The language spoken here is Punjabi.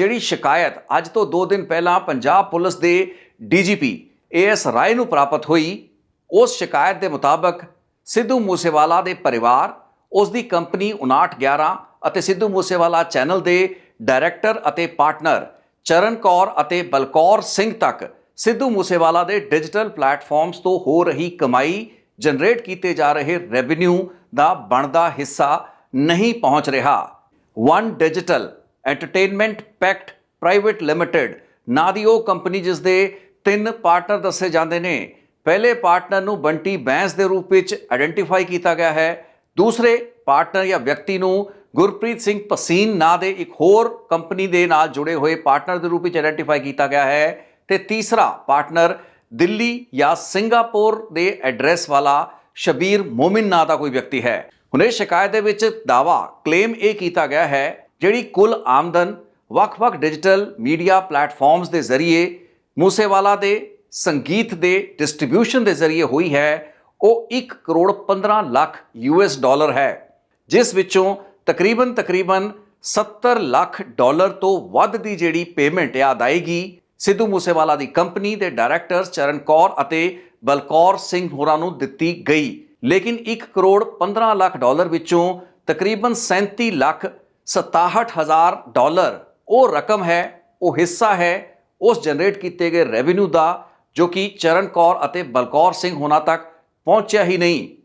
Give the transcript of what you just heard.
ਜਿਹੜੀ ਸ਼ਿਕਾਇਤ ਅੱਜ ਤੋਂ 2 ਦਿਨ ਪਹਿਲਾਂ ਪੰਜਾਬ ਪੁਲਿਸ ਦੇ ਡੀਜੀਪੀ ਏਐਸ ਰਾਏ ਨੂੰ ਪ੍ਰਾਪਤ ਹੋਈ, ਉਸ ਸ਼ਿਕਾਇਤ ਦੇ ਮੁਤਾਬਕ ਸਿੱਧੂ ਮੂਸੇਵਾਲਾ ਦੇ ਪਰਿਵਾਰ, ਉਸ ਦੀ ਕੰਪਨੀ 5911 ਅਤੇ ਸਿੱਧੂ ਮੂਸੇਵਾਲਾ ਚੈਨਲ ਦੇ ਡਾਇਰੈਕਟਰ ਅਤੇ ਪਾਰਟਨਰ ਚਰਨ ਕੌਰ ਅਤੇ ਬਲਕੌਰ ਸਿੰਘ ਤੱਕ ਸਿੱਧੂ ਮੂਸੇਵਾਲਾ ਦੇ ਡਿਜੀਟਲ ਪਲੇਟਫਾਰਮਸ ਤੋਂ ਹੋ ਰਹੀ ਕਮਾਈ ਜਨਰੇਟ ਕੀਤੇ ਜਾ ਰਹੇ ਰੈਵਨਿਊ ਦਾ ਬਣਦਾ ਹਿੱਸਾ ਨਹੀਂ ਪਹੁੰਚ ਰਿਹਾ। One digital entertainment pact private limited ਨਾਂ ਦੀ ਉਹ ਕੰਪਨੀ ਜਿਸ ਦੇ ਤਿੰਨ ਪਾਰਟਨਰ ਦੱਸੇ ਜਾਂਦੇ ਨੇ। ਪਹਿਲੇ ਪਾਰਟਨਰ ਨੂੰ ਬੰਟੀ ਬੈਂਸ ਦੇ ਰੂਪ ਵਿੱਚ ਆਇਡੈਂਟੀਫਾਈ ਕੀਤਾ ਗਿਆ ਹੈ। ਦੂਸਰੇ ਪਾਰਟਨਰ ਜਾਂ ਵਿਅਕਤੀ ਨੂੰ ਗੁਰਪ੍ਰੀਤ ਸਿੰਘ ਪਸੀਨ ਨਾਂ ਦੇ ਇੱਕ ਹੋਰ ਕੰਪਨੀ ਦੇ ਨਾਲ ਜੁੜੇ ਹੋਏ ਪਾਰਟਨਰ ਦੇ ਰੂਪ ਵਿੱਚ ਆਇਡੈਂਟੀਫਾਈ ਕੀਤਾ ਗਿਆ ਹੈ। ਤੇ ਤੀਸਰਾ ਪਾਰਟਨਰ ਦਿੱਲੀ ਜਾਂ ਸਿੰਗਾਪੁਰ ਦੇ ਐਡਰੈਸ ਵਾਲਾ ਸ਼ਬੀਰ ਮੋਮਿਨ ਨਾਂ ਦਾ ਕੋਈ ਵਿਅਕਤੀ ਹੈ। ਹੁਣ ਇਹ ਸ਼ਿਕਾਇਤ ਦੇ ਵਿੱਚ ਦਾਵਾ ਕਲੇਮ ਇਹ ਕੀਤਾ ਗਿਆ ਹੈ ਜਿਹੜੀ ਕੁੱਲ ਆਮਦਨ ਵੱਖ-ਵੱਖ ਡਿਜੀਟਲ ਮੀਡੀਆ ਪਲੇਟਫਾਰਮਸ ਦੇ ਜ਼ਰੀਏ ਮੂਸੇਵਾਲਾ ਦੇ, ਸੰਗੀਤ ਦੇ, ਡਿਸਟ੍ਰੀਬਿਊਸ਼ਨ ਦੇ ਜ਼ਰੀਏ ਹੋਈ ਹੈ, ਉਹ 1 ਕਰੋੜ 15 ਲੱਖ ਯੂਐਸ ਡਾਲਰ ਹੈ, ਜਿਸ ਵਿੱਚੋਂ ਤਕਰੀਬਨ ਤਕਰੀਬਨ 70 ਲੱਖ ਡਾਲਰ ਤੋਂ ਵੱਧ ਦੀ ਜਿਹੜੀ ਪੇਮੈਂਟ ਆ ਅਦਾਇਗੀ ਸਿੱਧੂ ਮੂਸੇਵਾਲਾ ਦੀ ਕੰਪਨੀ ਦੇ ਡਾਇਰੈਕਟਰ ਚਰਨ ਕੌਰ ਅਤੇ ਬਲਕੌਰ ਸਿੰਘ ਹੋਰਾਂ ਨੂੰ ਦਿੱਤੀ ਗਈ। ਲੇਕਿਨ 1 ਕਰੋੜ 15 ਲੱਖ ਡਾਲਰ ਵਿੱਚੋਂ ਤਕਰੀਬਨ 37 ਲੱਖ 67000 ਡਾਲਰ। ਉਹ ਰਕਮ ਹੈ, ਉਹ ਹਿੱਸਾ ਹੈ, ਉਸ ਜਨਰੇਟ ਕੀਤੇ ਗਏ ਰੈਵਨਿਊ ਦਾ, ਜੋ ਕਿ ਚਰਨ ਕੌਰ ਅਤੇ ਬਲਕੌਰ ਸਿੰਘ ਹੋਣਾ ਤੱਕ ਪਹੁੰਚਿਆ ਹੀ ਨਹੀਂ।